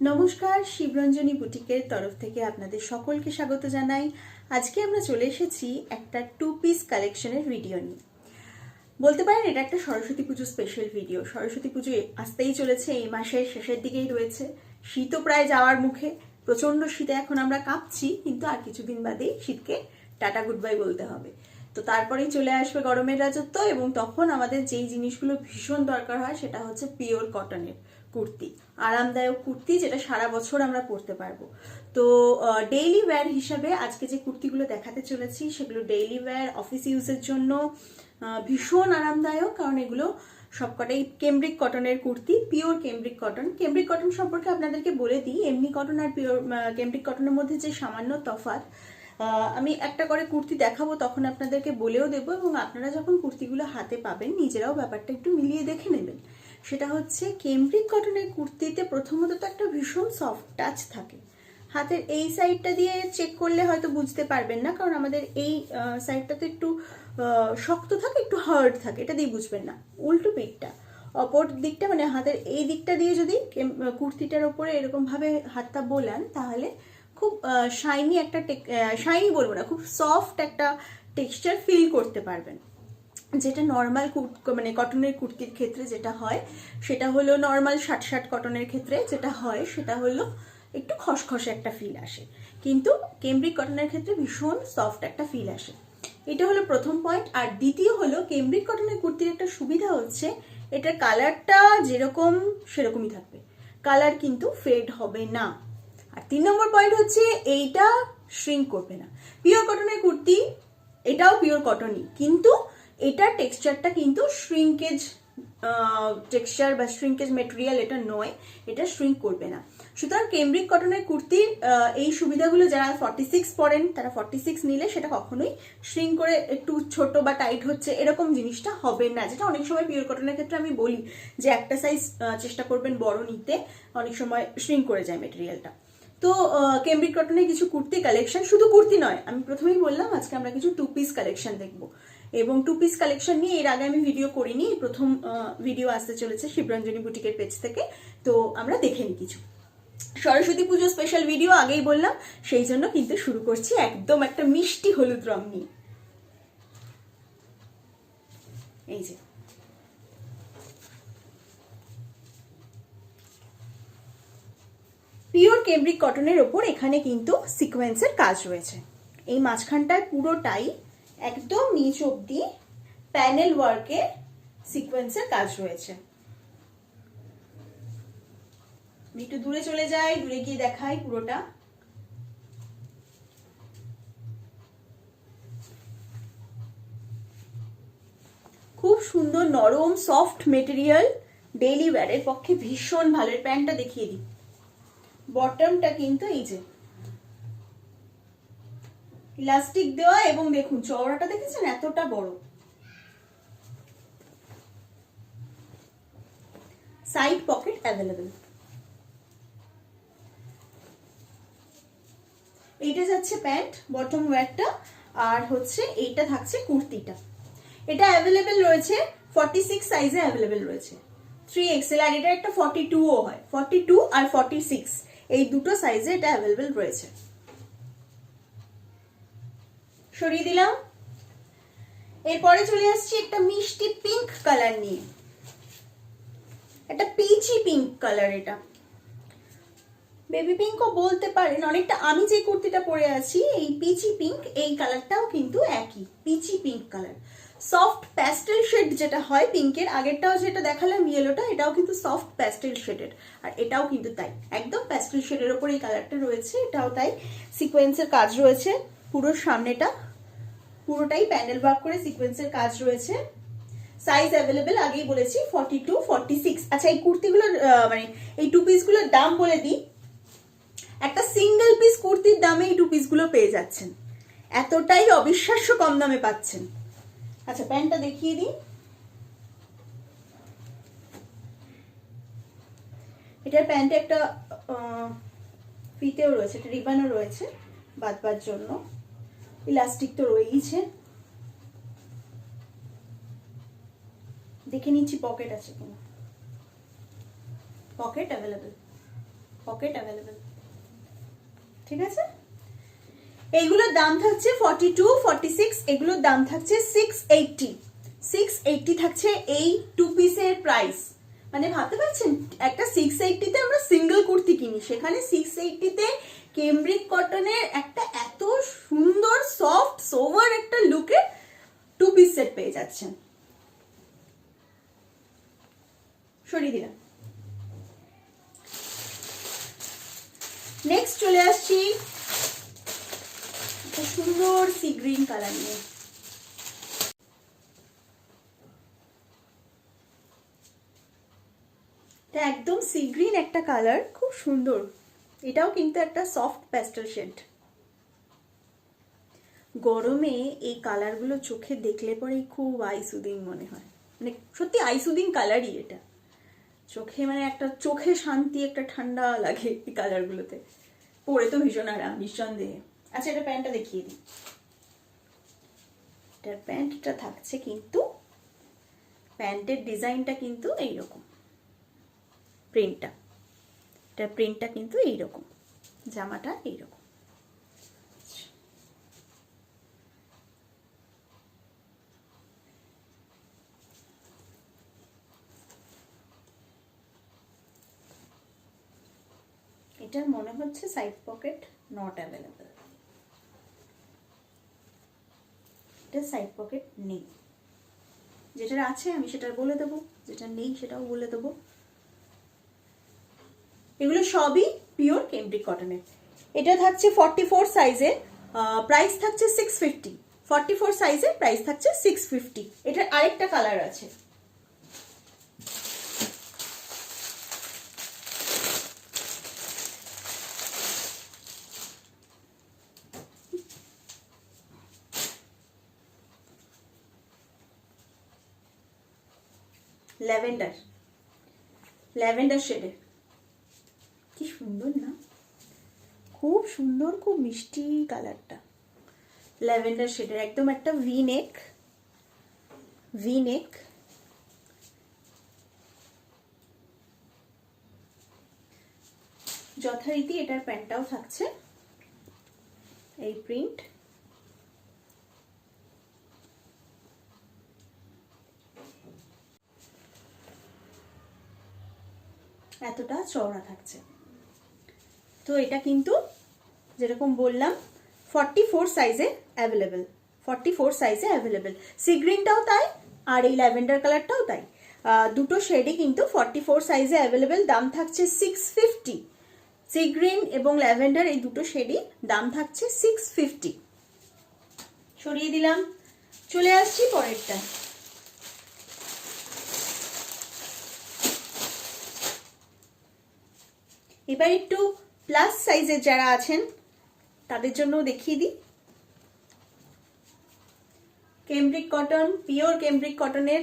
নমস্কার, শিবরঞ্জনী বুটিকের তরফ থেকে আপনাদের সকলকে স্বাগত জানাই। আজকে আমরা চলে এসেছি একটা টু পিস কালেকশনের ভিডিও নিয়ে। বলতে পারেন এটা একটা সরস্বতী পুজো স্পেশাল ভিডিও সরস্বতী পুজো আসতেই চলেছে, এই মাসের শেষের দিকেই রয়েছে। শীতও প্রায় যাওয়ার মুখে প্রচণ্ড শীতে এখন আমরা কাঁপছি, কিন্তু আর কিছুদিন বাদেই শীতকে টাটা গুড বাই বলতে হবে। তো তারপরেই চলে আসবে গরমের রাজত্ব এবং তখন আমাদের যেই জিনিসগুলো ভীষণ দরকার হয় সেটা হচ্ছে পিওর কটনের কুর্তি আরামদায়ক কুর্তি যেটা সারা বছর আমরা পরতে পারব। তো ডেইলি ওয়্যার হিসাবে আজকে যে কুর্তিগুলো দেখাতে চলেছি সেগুলো ডেইলি ওয়্যার অফিস ইউজের জন্য ভীষণ আরামদায়ক কারণ এগুলো সবকটাই কেমব্রিক কটনের kurti pure cambric cotton cambric cotton সম্পর্কে আপনাদেরকে বলে দিই এমনি কটন আর পিওর কেমব্রিক কটনের মধ্যে যে সামান্য আহ, আমি একটা করে কুর্তি দেখাবো তখন আপনাদেরকে বলেও দেবো এবং আপনারা যখন কুর্তিগুলো হাতে পাবেন নিজেরাও ব্যাপারটা একটু মিলিয়ে দেখে নেবেন। সেটা হচ্ছে কেমব্রিক কটনের কুর্তিতে প্রথমত তো একটা ভীষণ সফট টাচ থাকে। হাতের এই সাইডটা দিয়ে চেক করলে হয়তো বুঝতে পারবেন না, কারণ আমাদের এই সাইডটা তো একটু শক্ত থাকে, একটু হার্ড থাকে, এটা দিয়ে বুঝবেন না। উল্টো পিঠটা অপর দিকটা মানে হাতের এই দিকটা দিয়ে যদি কুর্তিটার ওপরে এরকম ভাবে হাতটা বোলান, তাহলে খুব শাইনি একটা শাইনি বলব না, খুব সফট একটা টেক্সচার ফিল করতে পারবেন। যেটা নর্মাল মানে কটনের কুর্তির ক্ষেত্রে যেটা হয়, সেটা হলো নর্মাল শার্ট শার্ট কটনের ক্ষেত্রে যেটা হয়, সেটা হলো একটু খসখসে একটা ফিল আসে। কিন্তু কেমব্রিক কটনের ক্ষেত্রে ভীষণ সফট একটা ফিল আসে। এটা হলো প্রথম পয়েন্ট আর দ্বিতীয় হলো কেমব্রিক কটনের কুর্তির একটা সুবিধা হচ্ছে, এটার কালারটা যেরকম সেরকমই থাকবে। কালার কিন্তু ফেড হবে না। আর তিন নম্বর পয়েন্ট হচ্ছে এইটা শ্রিঙ্ক করবে না। পিওর কটনের কুর্তি, এটাও পিওর কটনই কিন্তু এটার টেক্সচারটা কিন্তু শ্রিঙ্কেজ টেক্সচার বা শ্রিঙ্কেজ মেটেরিয়াল এটা নয়, এটা শ্রিঙ্ক করবে না। সুতরাং কেমব্রিক কটনের কুর্তির এই সুবিধাগুলো যারা ফর্টি সিক্স পরেন, তারা ফর্টি সিক্স নিলে সেটা কখনোই শ্রিঙ্ক করে একটু ছোট বা টাইট হচ্ছে, এরকম জিনিসটা হবে না। যেটা অনেক সময় পিওর কটনের ক্ষেত্রে আমি বলি যে একটা সাইজ চেষ্টা করবেন বড় নিতে, অনেক সময় শ্রিঙ্ক করে যায় মেটেরিয়ালটা তো কেমব্রিক কটনের কিছু কুর্তি কালেকশন শুধু কুর্তি নয়, আমি প্রথমেই বললাম আজকে আমরা কিছু টু পিস কালেকশন দেখব। এবং টু পিস কালেকশন নিয়ে এর আগে আমি ভিডিও করিনি। প্রথম ভিডিও আসতে চলেছে শিবরঞ্জনী বুটিকের পেজ থেকে। তো আমরা দেখে নিই কিছু। সরস্বতী পুজো স্পেশাল ভিডিও আগেই বললাম, সেই জন্য কিন্তু শুরু করছি একদম একটা মিষ্টি হলুদ রং নিয়ে। এই যে। পিওর কেমব্রিক কটনের ওপর এখানে কিন্তু সিকোয়েন্সের কাজ রয়েছে। এই মাঝখানটায় পুরোটাই একদম নিচ অব্দি প্যানেল ওয়ার্কে সিকোয়েন্সের কাজ রয়েছে। একটু দূরে চলে যাই, দূরে গিয়ে দেখাই পুরোটা। খুব সুন্দর নরম সফট মেটেরিয়াল ডেইলি ওয়্যারের পক্ষে ভীষণ ভালো। প্যান্টটা দেখিয়ে দিই। বটমটা কিন্তু এই যে। ইলাস্টিক দেওয়া এবং দেখুন, চওড়াটা দেখেছেন? এতটা বড়। সাইড পকেট অ্যাভেলেবেল এইটা যাচ্ছে প্যান্ট বটম ওয়্যারটা আর হচ্ছে এইটা থাকছে কুর্তিটা। এটা অ্যাভেলেবেল রয়েছে ফর্টি সিক্স সাইজে অ্যাভেলেবেল রয়েছে। থ্রি এক্সেল আর এটা একটা ফর্টি টুও হয়। ফর্টি টু আর ফর্টি সিক্স এই দুটো সাইজে এটা অ্যাভেলেবেল রয়েছে। সরিয়ে দিলাম। এরপরে চলে আসছি একটা মিষ্টি পিঙ্ক কালার নিয়ে। একটা পিচি পিঙ্ক কালার এটা। বেবি পিঙ্কও বলতে পারেন, অনেকটা আমি যে কুর্তিটা পরে আছি, এই পিচি পিঙ্ক এই কালারটাও কিন্তু একই peachy pink colour soft pastel shade যেটা হয় পিঙ্কের আগেরটাও যেটা দেখালাম ইয়েলোটা এটাও কিন্তু সফট প্যাস্টেল শেডের আর এটাও কিন্তু তাই, একদম প্যাস্টেল শেডের ওপর এই কালারটা রয়েছে, এটাও তাই। সিকোয়েন্সের কাজ রয়েছে, পুরো সামনেটা পুরোটাই প্যানেল ওয়ার্ক করে সিকোয়েন্সের কাজ রয়েছে। সাইজ অ্যাভেলেবেল আগেই বলেছি ফর্টি টু ফর্টি সিক্স আচ্ছা এই কুর্তিগুলোর মানে এই টু পিসগুলোর দাম বলে দিই। একটা সিঙ্গেল পিস কুর্তির দামে এই টু পিসগুলো পেয়ে যাচ্ছেন। এতটাই অবিশ্বাস্য কম দামে পাচ্ছেন। আচ্ছা প্যান্টটা দেখিয়ে দিই। এটার প্যান্টে একটা ফিতেও রয়েছে, একটা রিবানও রয়েছে বাঁধবার জন্য। ইলাস্টিক তো রয়েইছে। দেখে নিচ্ছি পকেট আছে কিনা। পকেট অ্যাভেলেবেল পকেট অ্যাভেলেবেল ঠিক আছে? এইগুলোর দাম থাকছে ফর্টি টু ফর্টি সিক্স এগুলোর দাম থাকছে সিক্স এইটটি সিক্স এইটটি থাকছে এই টু পিসের প্রাইস মানে ভাবতে পারছেন, একটা সিক্স এইটটিতে আমরা সিঙ্গেল কুর্তি কিনি, সেখানে সিক্স এইটটিতে কেমব্রিক কটনের একটা এত সুন্দর সফট সোভার একটা লুকে টু পিস সেট পেয়ে যাচ্ছেন। সরিয়ে দিলাম। নেক্সট চলে আসছি সুন্দর সি গ্রিন কালার নিয়ে। একদম সি গ্রিন একটা কালার খুব সুন্দর। এটাও কিন্তু একটা সফট প্যাস্টেল শেড গরমে এই কালারগুলো চোখে দেখলে পরেই খুব আইসুদিং মনে হয়। মানে সত্যি আইসুদিং কালারই এটা। চোখে মানে একটা চোখে শান্তি, একটা ঠান্ডা লাগে এই কালারগুলোতে পরে তো ভীষণ আরাম, নিঃসন্দেহে। আচ্ছা এটা প্যান্টটা দেখিয়ে দিই। এটার প্যান্টটা থাকছে কিন্তু, প্যান্টের ডিজাইনটা কিন্তু এইরকম। প্রিন্টটা। এটার প্রিন্টটা কিন্তু এইরকম, জামাটা এইরকম। এটার মনে হচ্ছে সাইড পকেট নট অ্যাভেলেবল এটা সাইড পকেট নেই। যেটার আছে আমি সেটা বলে দেবো, যেটা নেই সেটাও বলে দেবো। এগুলো সবই পিওর কেমব্রিক কটনের এটা থাকছে ফর্টি ফোর সাইজের প্রাইস থাকছে সিক্স ফিফটি ফর্টি ফোর সাইজের প্রাইস থাকছে সিক্স ফিফটি এটার আরেকটা কালার আছে। ল্যাভেন্ডার। ল্যাভেন্ডার শেডের কি সুন্দর না খুব সুন্দর, খুব মিষ্টি কালারটা। ল্যাভেন্ডার শেডের একদম একটা ভি নেক ভি নেক যথারীতি এটার প্যান্টটাও থাকছে। এই প্রিন্ট এতটা চওড়া থাকছে। তো এটা কিন্তু যেরকম বললাম ফর্টি ফোর সাইজে অ্যাভেলেবেল ফর্টি ফোর সাইজে অ্যাভেলেবেল সি গ্রিনটাও তাই, আর এই ল্যাভেন্ডার কালারটাও তাই। দুটো শেডই কিন্তু ফর্টি ফোর সাইজে অ্যাভেলেবেল দাম থাকছে সিক্স ফিফটি সি গ্রিন এবং ল্যাভেন্ডার এই দুটো শেডই দাম থাকছে সিক্স ফিফটি সরিয়ে দিলাম। চলে আসছি পরেরটা। এবার একটু প্লাস সাইজের যারা আছেন, তাদের জন্য দেখিয়ে দিই। কেমব্রিক কটন পিওর কেমব্রিক কটনের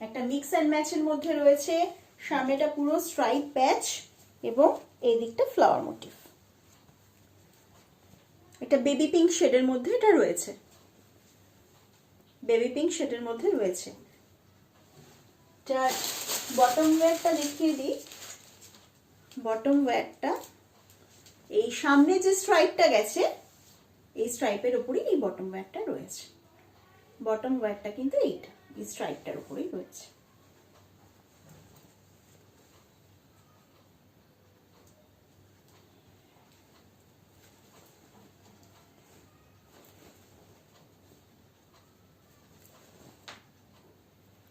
একটা মিক্স অ্যান্ড ম্যাচের মধ্যে রয়েছে। সামনেটা পুরো স্ট্রাইপ প্যাচ এবং এই দিকটা ফ্লাওয়ার মোটিভ এটা বেবি পিঙ্ক শেডের মধ্যে এটা রয়েছে। বেবি পিঙ্ক শেডের মধ্যে রয়েছে। এটা বটম ওয়্যারটা দেখিয়ে দিই। বটম ওয়্যারটা এই সামনে যে স্ট্রাইপটা গেছে, এই স্ট্রাইপের উপরেই এই বটম ওয়্যারটা রয়েছে। বটম ওয়্যারটা কিন্তু এইটা, এই স্ট্রাইপটার উপরেই রয়েছে।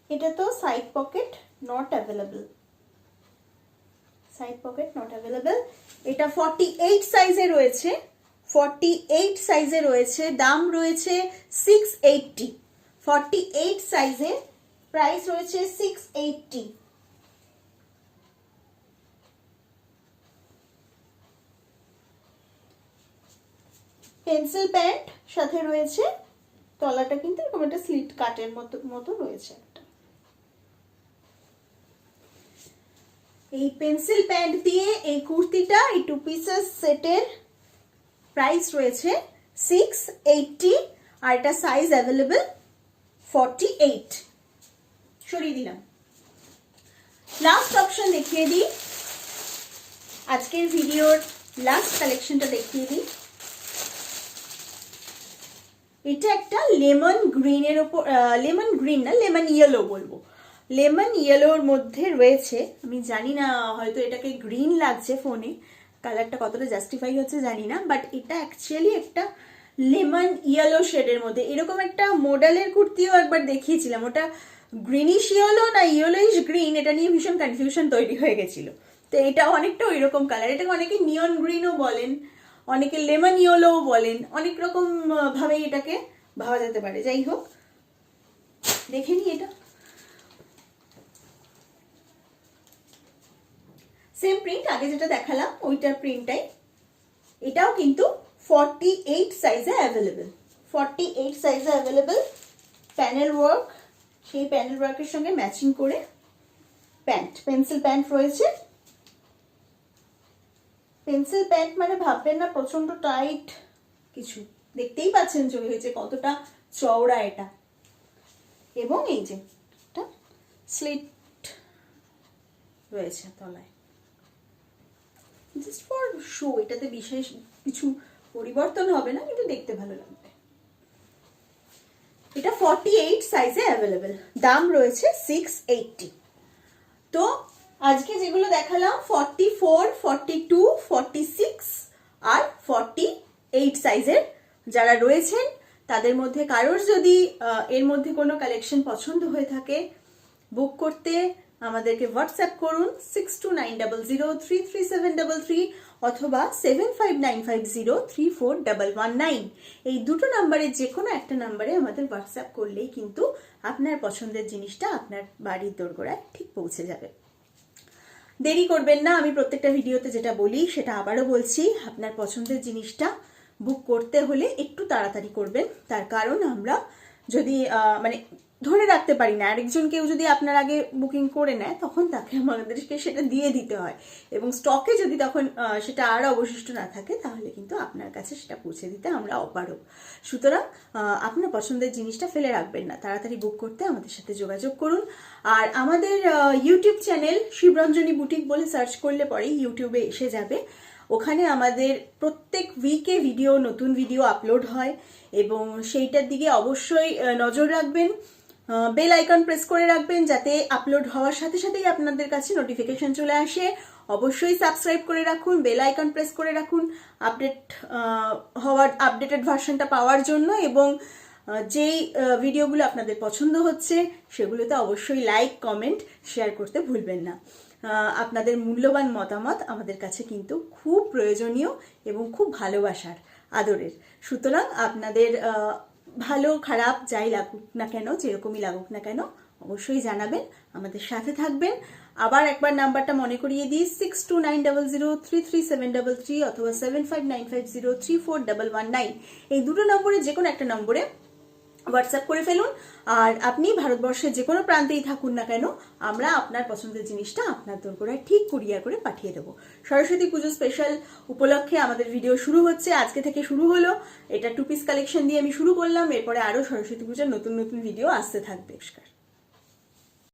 এটা তো side pocket not available side pocket not available এটা ফর্টি এইট সাইজে রয়েছে। ফর্টি এইট সাইজে রয়েছে। দাম রয়েছে সিক্স এইটটি ফর্টি এইট সাইজে প্রাইস রয়েছে সিক্স এইটটি পেন্সিল প্যান্ট সাথে রয়েছে। তলাটা কিন্তু এরকম একটা স্লিট কাটের মতো মতো রয়েছে একটা এই পেন্সিল প্যান্ট দিয়ে এই কুর্তিটা, এই টু পিসেস সেটের প্রাইস রয়েছে সিক্স এইটটি আর এটা সাইজ অ্যাভেলেবেল ফর্টি এইট সরিয়ে দিলাম। লাস্ট অপশন দেখিয়ে দিই। আজকের ভিডিওর লাস্ট কালেকশনটা দেখিয়ে দিই। এটা একটা লেমন গ্রিনের ওপর লেমন গ্রিন না লেমন ইয়েলো বলব। লেমন ইয়েলোর মধ্যে রয়েছে, আমি জানি না, হয়তো এটাকে গ্রিন লাগছে ফোনে কালারটা কতটা জাস্টিফাই হচ্ছে জানি না বাট এটা অ্যাকচুয়ালি একটা লেমন ইয়েলো শেডের মধ্যে। এরকম একটা মডেলের কুর্তিও একবার দেখিয়েছিলাম, ওটা গ্রিনিশ ইয়েলো না ইয়েলোইশ গ্রিন এটা নিয়ে ভীষণ কনফিউশন তৈরি হয়ে গেছিল। তো এটা অনেকটা ওই রকম কালার এটাকে অনেকে নিয়ন গ্রিনও বলেন, অনেকে লেমন ইয়েলোও বলেন, অনেক রকম ভাবে এটাকে ভাবা যেতে পারে। যাই হোক, দেখে নি এটা। সেম প্রিন্ট আগে যেটা দেখালাম, ওইটার প্রিন্টটাই এটাও কিন্তু ফর্টি এইট সাইজে অ্যাভেলেবেল ফর্টি এইট সাইজে অ্যাভেলেবেল প্যানেল ওয়ার্ক সেই প্যানেল ওয়ার্কের সঙ্গে ম্যাচিং করে প্যান্ট পেন্সিল প্যান্ট রয়েছে। পেন্সিল প্যান্ট মানে ভাববেন না প্রচণ্ড টাইট কিছু। দেখতেই পাচ্ছেন চলে হয়েছে কতটা চওড়া এটা। এবং এই যে স্লিট রয়েছে তলায়। জাস্ট ফর শো এটাতে বিশেষ কিছু পরিবর্তন হবে না, কিন্তু দেখতে ভালো লাগবে। এটা ফর্টি এইট সাইজে অ্যাভেলেবেল দাম রয়েছে সিক্স এইটটি তো আজকে যেগুলো দেখালাম forty four forty two forty six আর ফর্টি এইট সাইজের যারা রয়েছেন, তাদের মধ্যে কারোর যদি এর মধ্যে কোনো কালেকশন পছন্দ হয়ে থাকে বুক করতে আমাদেরকে হোয়াটসঅ্যাপ করুন six two nine double zero three three seven double three অথবা seven five nine five zero three four double one nine এই দুটো নাম্বারে যে কোনো একটা নাম্বারে আমাদের হোয়াটসঅ্যাপ করলেই কিন্তু আপনার পছন্দের জিনিসটা আপনার বাড়ির দোরগোড়ায় ঠিক পৌঁছে যাবে। দেরি করবেন না, আমি প্রত্যেকটা ভিডিওতে যেটা বলি সেটা আবারও বলছি, আপনার পছন্দের জিনিসটা বুক করতে হলে একটু তাড়াতাড়ি করবেন। তার কারণ আমরা যদি মানে ধরে রাখতে পারি না। আরেকজন কেউ যদি আপনার আগে বুকিং করে নেয়, তখন তাকে আমাদেরকে সেটা দিয়ে দিতে হয়। এবং স্টকে যদি তখন সেটা আর অবশিষ্ট না থাকে, তাহলে কিন্তু আপনার কাছে সেটা পৌঁছে দিতে আমরা অপারক সুতরাং আপনার পছন্দের জিনিসটা ফেলে রাখবেন না। তাড়াতাড়ি বুক করতে আমাদের সাথে যোগাযোগ করুন। আর আমাদের ইউটিউব চ্যানেল শিবরঞ্জনী বুটিক বলে সার্চ করলে পরেই ইউটিউবে এসে যাবে। ওখানে আমাদের প্রত্যেক উইকে ভিডিও নতুন ভিডিও আপলোড হয়। এবং সেইটার দিকে অবশ্যই নজর রাখবেন। বেল আইকন প্রেস করে রাখবেন যাতে আপলোড হওয়ার সাথে সাথেই আপনাদের কাছে নোটিফিকেশন চলে আসে। অবশ্যই সাবস্ক্রাইব করে রাখুন বেল আইকন প্রেস করে রাখুন আপডেট হওয়ার আপডেটেড ভার্সনটা পাওয়ার জন্য এবং যেই ভিডিওগুলো আপনাদের পছন্দ হচ্ছে সেগুলোতে অবশ্যই লাইক কমেন্ট শেয়ার করতে ভুলবেন না। আপনাদের মূল্যবান মতামত আমাদের কাছে কিন্তু খুব প্রয়োজনীয় এবং খুব ভালোবাসার, আদরের। সুতরাং আপনাদের ভালো, খারাপ যাই লাগুক না কেন, যেরকমই লাগুক না কেন, অবশ্যই জানাবেন, আমাদের সাথে থাকবেন। আবার একবার নাম্বারটা মনে করিয়ে দিই six two nine double zero three three seven double three অথবা seven five nine five zero three four double one nine এই দুটো নম্বরে যে কোনো একটা নম্বরে হোয়াটসঅ্যাপ করে ফেলুন। আর আপনি ভারতবর্ষের যে কোনো প্রান্তেই থাকুন না কেন, আমরা আপনার পছন্দের জিনিসটা আপনার দোরগোড়ায় ঠিক কুরিয়ার করে পাঠিয়ে দেবো। সরস্বতী পুজো স্পেশাল উপলক্ষে আমাদের ভিডিও শুরু হচ্ছে। আজকে থেকে শুরু হলো। এটা টু পিস কালেকশন দিয়ে আমি শুরু করলাম। এরপরে আরও সরস্বতী পুজোর নতুন নতুন ভিডিও আসতে থাকবে। নমস্কার।